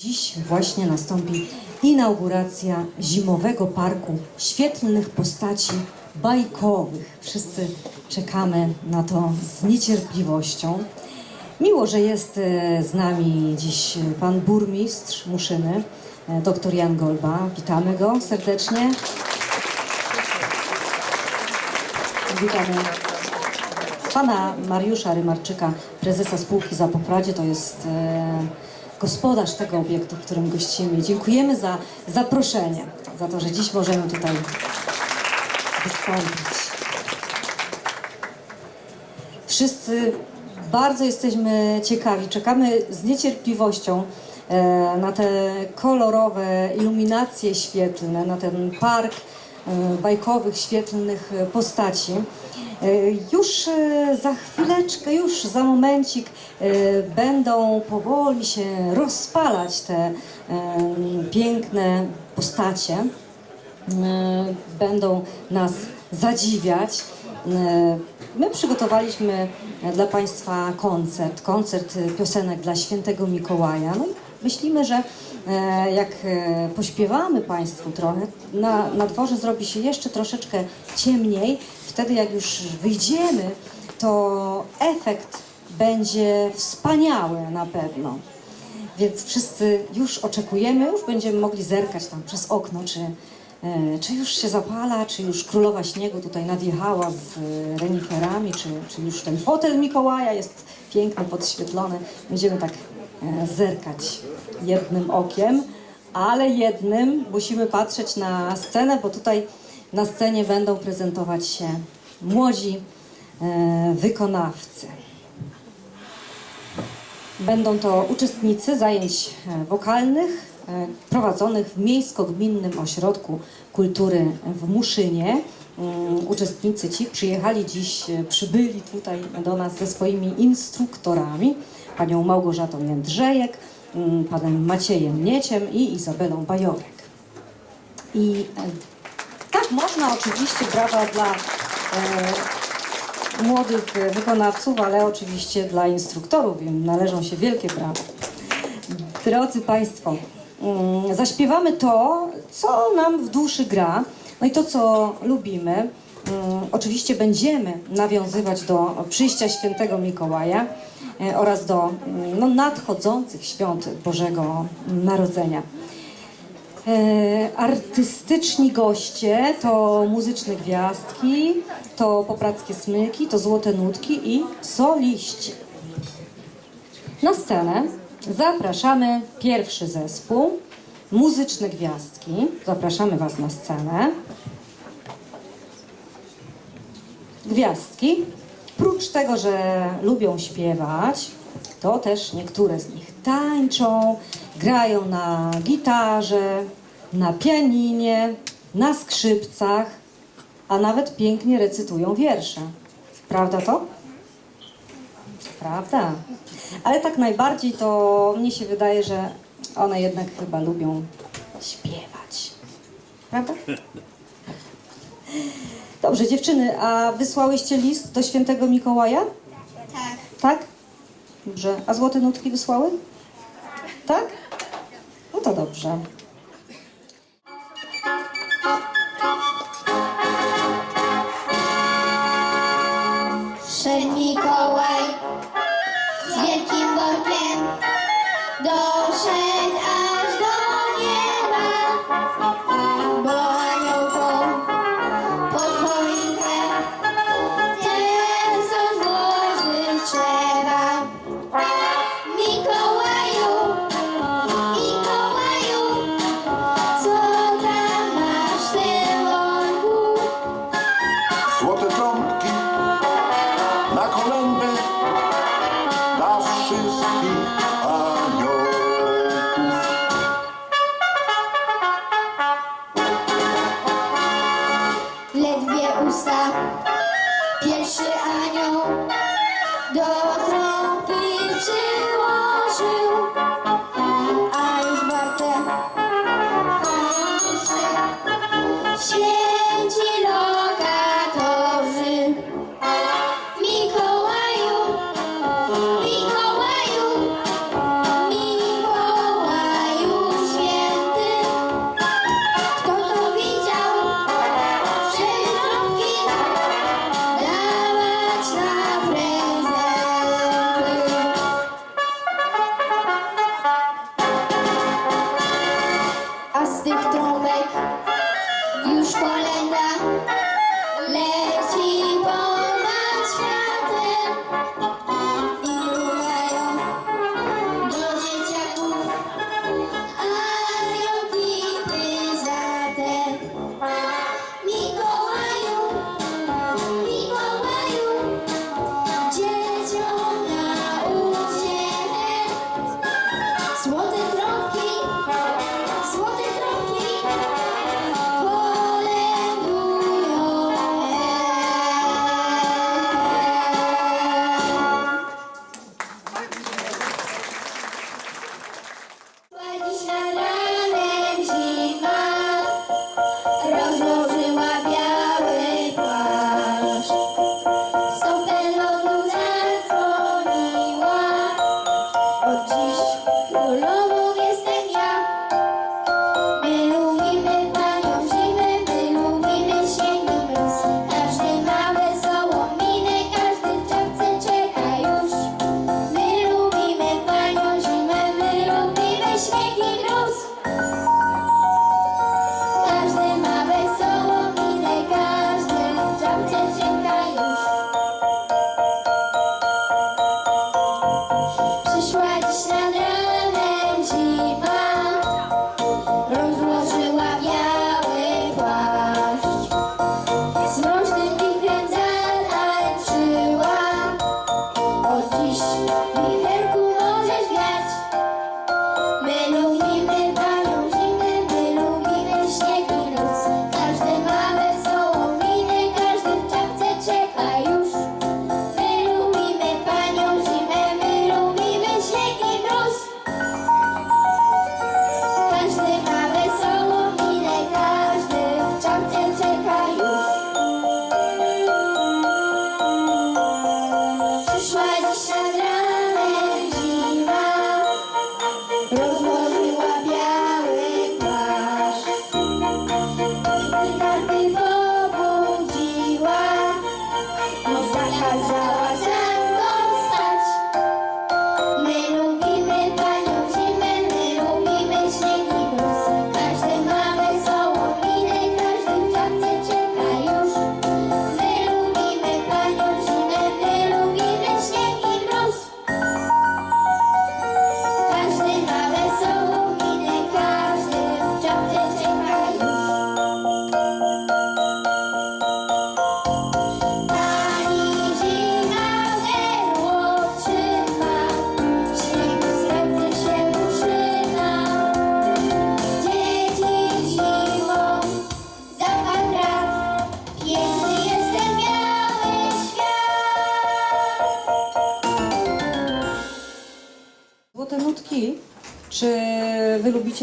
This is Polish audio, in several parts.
Dziś właśnie nastąpi inauguracja zimowego parku świetlnych postaci bajkowych. Wszyscy czekamy na to z niecierpliwością. Miło, że jest e, z nami dziś pan burmistrz Muszyny, e, dr Jan Golba. Witamy go serdecznie. Witamy pana Mariusza Rymarczyka, prezesa spółki Zapopradzie. To jest e, gospodarz tego obiektu, w którym gościmy. Dziękujemy za zaproszenie, za to, że dziś możemy tutaj wystąpić. Wszyscy bardzo jesteśmy ciekawi, czekamy z niecierpliwością e, na te kolorowe iluminacje świetlne, na ten park e, bajkowych, świetlnych postaci. E, Już e, za chwileczkę, już za momencik e, będą powoli się rozpalać te piękne postacie będą nas zadziwiać. My przygotowaliśmy dla Państwa koncert, koncert piosenek dla świętego Mikołaja. No myślimy, że jak pośpiewamy Państwu trochę, na, na dworze zrobi się jeszcze troszeczkę ciemniej. Wtedy jak już wyjdziemy, to efekt będzie wspaniały na pewno. Więc wszyscy już oczekujemy, już będziemy mogli zerkać tam przez okno, czy, e, czy już się zapala, czy już królowa śniegu tutaj nadjechała z e, reniferami, czy, czy już ten fotel Mikołaja jest piękny, podświetlony. Będziemy tak e, zerkać jednym okiem, ale jednym musimy patrzeć na scenę, bo tutaj na scenie będą prezentować się młodzi e, wykonawcy. Będą to uczestnicy zajęć e, wokalnych e, prowadzonych w Miejsko-Gminnym Ośrodku Kultury w Muszynie. Mm, Uczestnicy ci przyjechali dziś, przybyli tutaj do nas ze swoimi instruktorami, panią Małgorzatą Jędrzejek, mm, panem Maciejem Nieciem i Izabelą Bajorek. I można oczywiście brawa dla e, młodych wykonawców, ale oczywiście dla instruktorów im należą się wielkie brawa. Drodzy Państwo, mm, zaśpiewamy to, co nam w duszy gra, no i to, co lubimy. Mm, Oczywiście będziemy nawiązywać do przyjścia świętego Mikołaja e, oraz do mm, no, nadchodzących świąt Bożego Narodzenia. E, artystyczni goście to muzyczne gwiazdki, to poprackie smyki, to złote nutki i soliści. Na scenę zapraszamy pierwszy zespół, muzyczne gwiazdki. Zapraszamy Was na scenę. Gwiazdki, prócz tego, że lubią śpiewać, to też niektóre z nich tańczą, grają na gitarze, na pianinie, na skrzypcach, a nawet pięknie recytują wiersze. Prawda to? Prawda. Ale tak najbardziej to mnie się wydaje, że one jednak chyba lubią śpiewać. Prawda? Dobrze, dziewczyny, a wysłałyście list do świętego Mikołaja? Tak. Tak? Dobrze. A złote nutki wysłały? Tak? No to dobrze. Szedł Mikołaj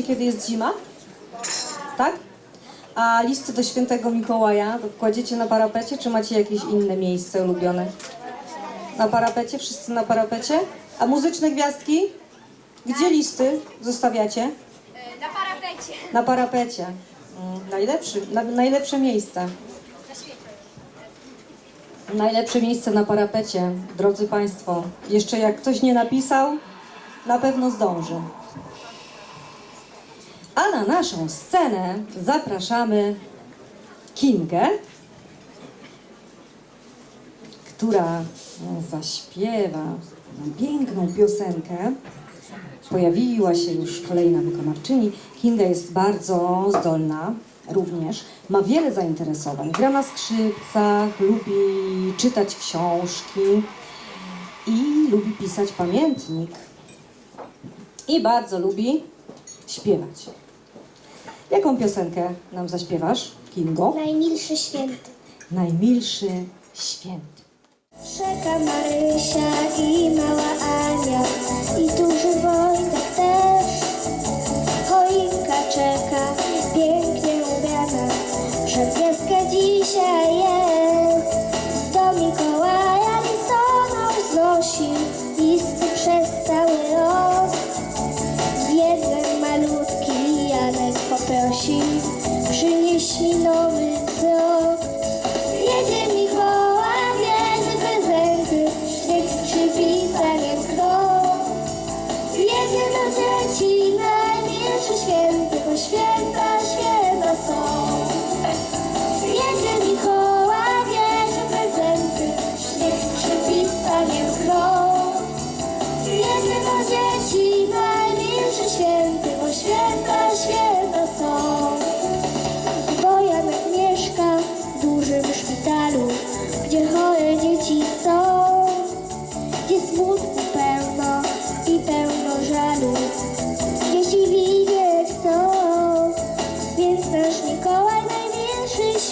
kiedy jest zima? Tak? A listy do świętego Mikołaja kładziecie na parapecie, czy macie jakieś inne miejsce ulubione? Na parapecie? Wszyscy na parapecie? A muzyczne gwiazdki? Gdzie tak. listy zostawiacie? E, na parapecie. Na parapecie. Mm, najlepszy, na, najlepsze miejsce. Na. Najlepsze miejsce na parapecie, drodzy Państwo. Jeszcze jak ktoś nie napisał, na pewno zdąży. A na naszą scenę zapraszamy Kingę, która zaśpiewa piękną piosenkę. Pojawiła się już kolejna wykonawczyni. Kinga jest bardzo zdolna również. Ma wiele zainteresowań. Gra na skrzypcach, lubi czytać książki i lubi pisać pamiętnik. I bardzo lubi śpiewać. Jaką piosenkę nam zaśpiewasz, Kingo? Najmilszy święty. Najmilszy święty. Rzeka Marysia i mała Ania i duży Wojtek też. Choinka czeka.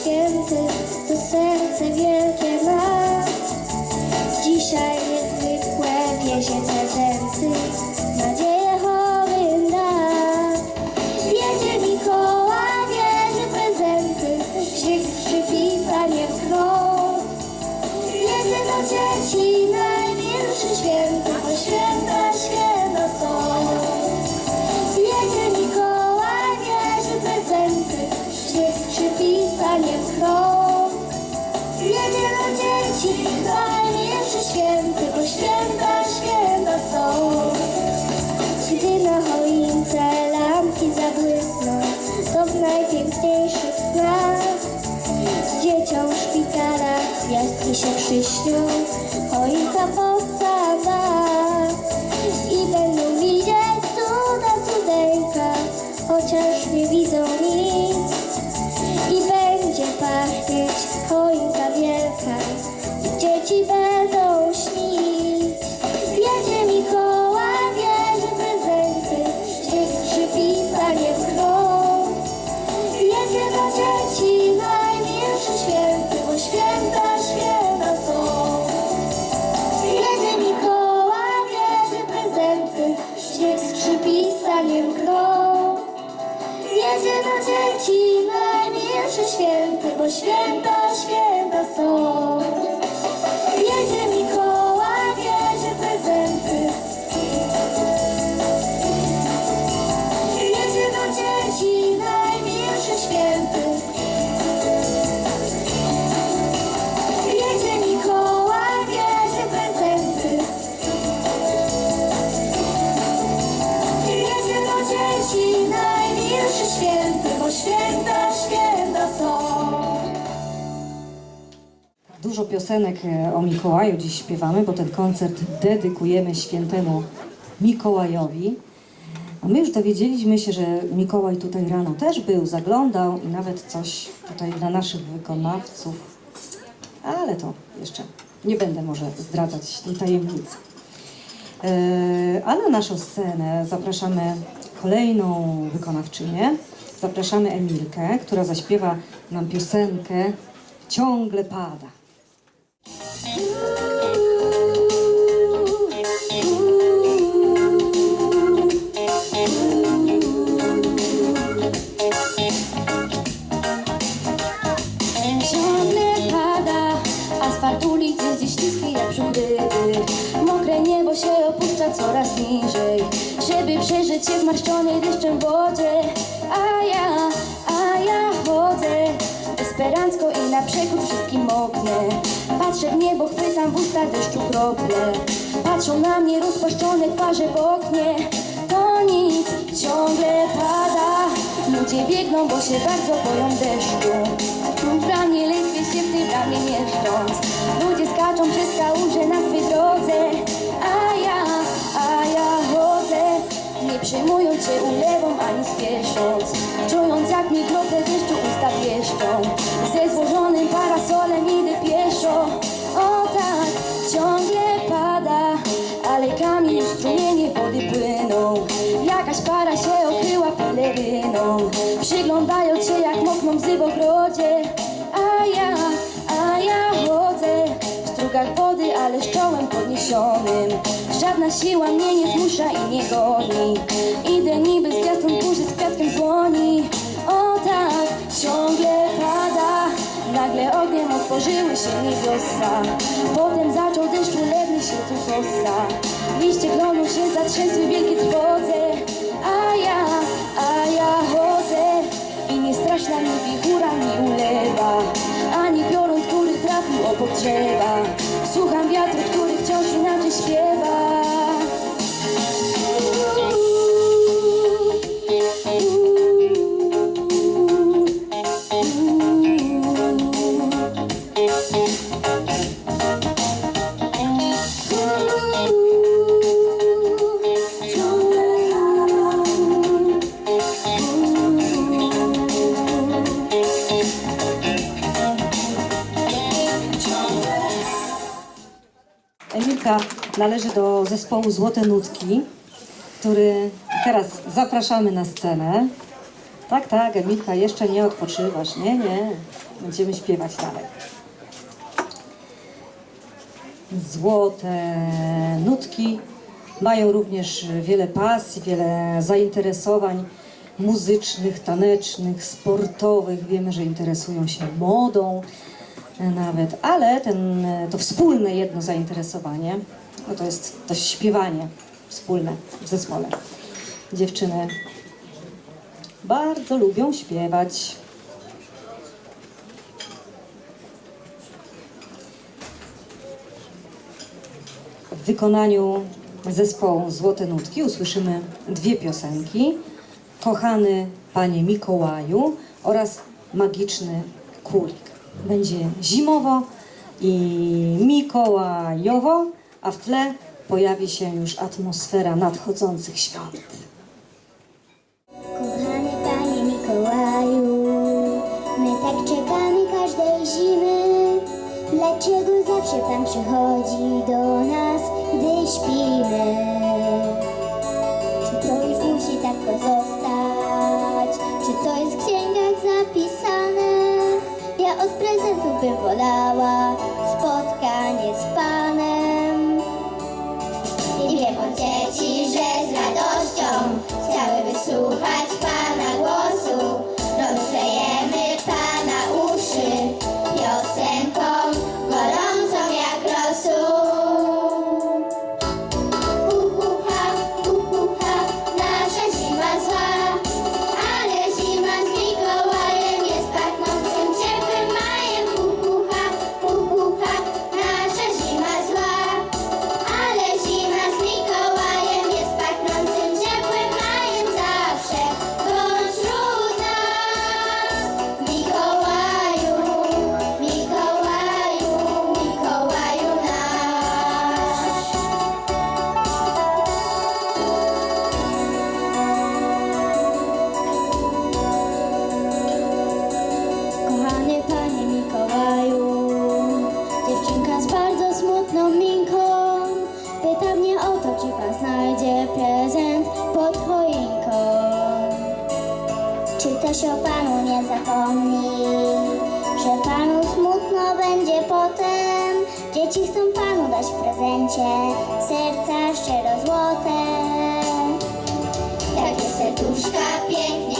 gentle, the same. Gwiazdki się przyśnią, choinka święty, bo święta, święta są. Piosenek e, o Mikołaju dziś śpiewamy, bo ten koncert dedykujemy świętemu Mikołajowi. A my już dowiedzieliśmy się, że Mikołaj tutaj rano też był, zaglądał i nawet coś tutaj dla naszych wykonawców. Ale to jeszcze nie będę może zdradzać tej tajemnicy. E, A na naszą scenę zapraszamy kolejną wykonawczynię. Zapraszamy Emilkę, która zaśpiewa nam piosenkę Ciągle pada. Niebo się opuszcza coraz niżej. Żeby przeżyć się w marszczonej deszczem wodzie I na przekór wszystkim moknę Patrzę w niebo, chwytam w usta deszczu krople Patrzą na mnie rozpaszczone twarze w oknie. To nic, ciągle pada. Ludzie biegną, bo się bardzo boją deszczu. Dla mnie ledwie się w tej bramie mieszcząc. Ludzie skaczą przez kałuże na swej drodze Nie przejmując się ulewą ani spiesząc. Czując jak mi krople deszczu usta pieszczą. Ze złożonym parasolem idę pieszo. O tak, ciągle pada Alejkami już strumienie wody płyną Jakaś para się okryła peleryną. Przyglądając się jak mokną łzy w ogrodzie Żadna siła mnie nie zmusza i nie goni. Idę niby z gwiazdą burzy z kwiatkiem dłoni. O tak, ciągle pada. Nagle ogniem otworzyły się niebiosa. Potem zaczął deszcz ulewny się tu kosa Liście klonu się zatrzęsły w wielkiej trwodze A ja, a ja chodzę I nie straszna mi wichura, ni ulewa. Ani piorun, który trafił obok drzewa Słucham wiatru, który wciąż inaczej śpiewa należy do zespołu Złote Nutki, który teraz zapraszamy na scenę. Tak, tak, Emilka, jeszcze nie odpoczywasz. Nie, nie. Będziemy śpiewać dalej. Złote nutki mają również wiele pasji, wiele zainteresowań muzycznych, tanecznych, sportowych. Wiemy, że interesują się modą nawet, ale ten, to wspólne jedno zainteresowanie no to jest to śpiewanie wspólne w zespole. Dziewczyny bardzo lubią śpiewać. W wykonaniu zespołu Złote Nutki usłyszymy dwie piosenki. Kochany Panie Mikołaju oraz Magiczny Kulik. Będzie zimowo i mikołajowo a w tle pojawi się już atmosfera nadchodzących świąt. Kochany Panie Mikołaju, my tak czekamy każdej zimy. Dlaczego zawsze Pan przychodzi do nas, gdy śpimy? Czy to już musi tak pozostać? Czy to jest w księgach zapisane? Ja od prezentów bym wolała potem. Dzieci chcą Panu dać w prezencie. Serca szczero złote. Takie serduszka pięknie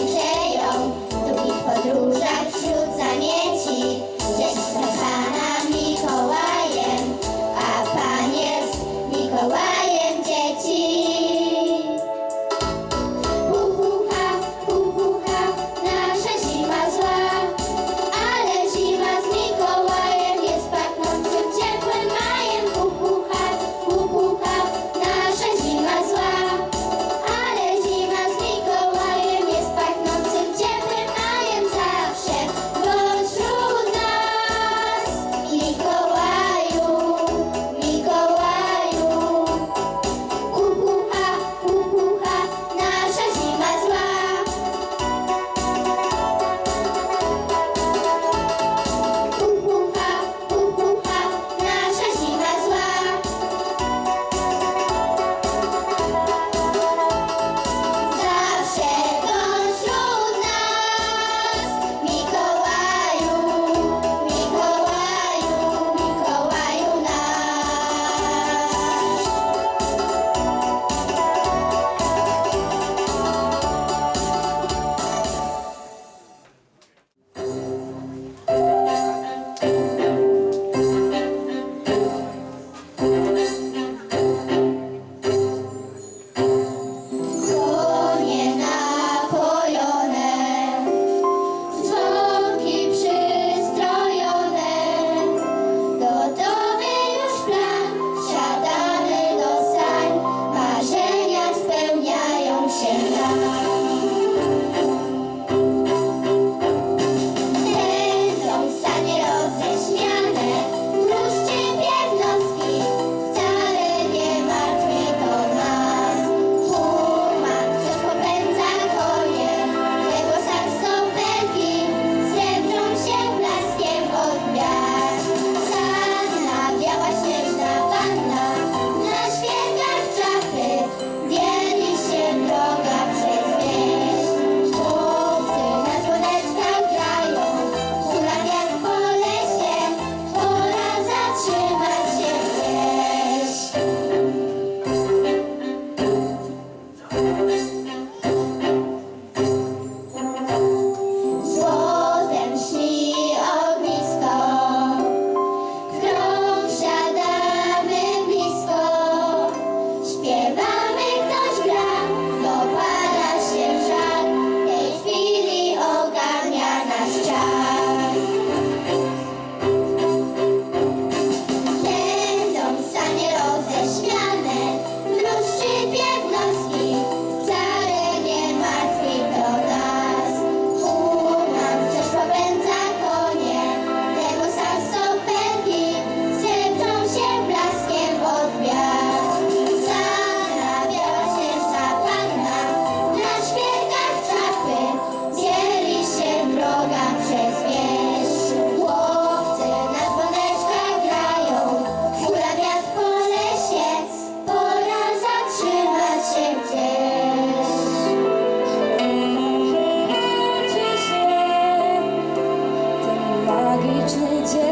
świąteczny dzień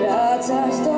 Wracać do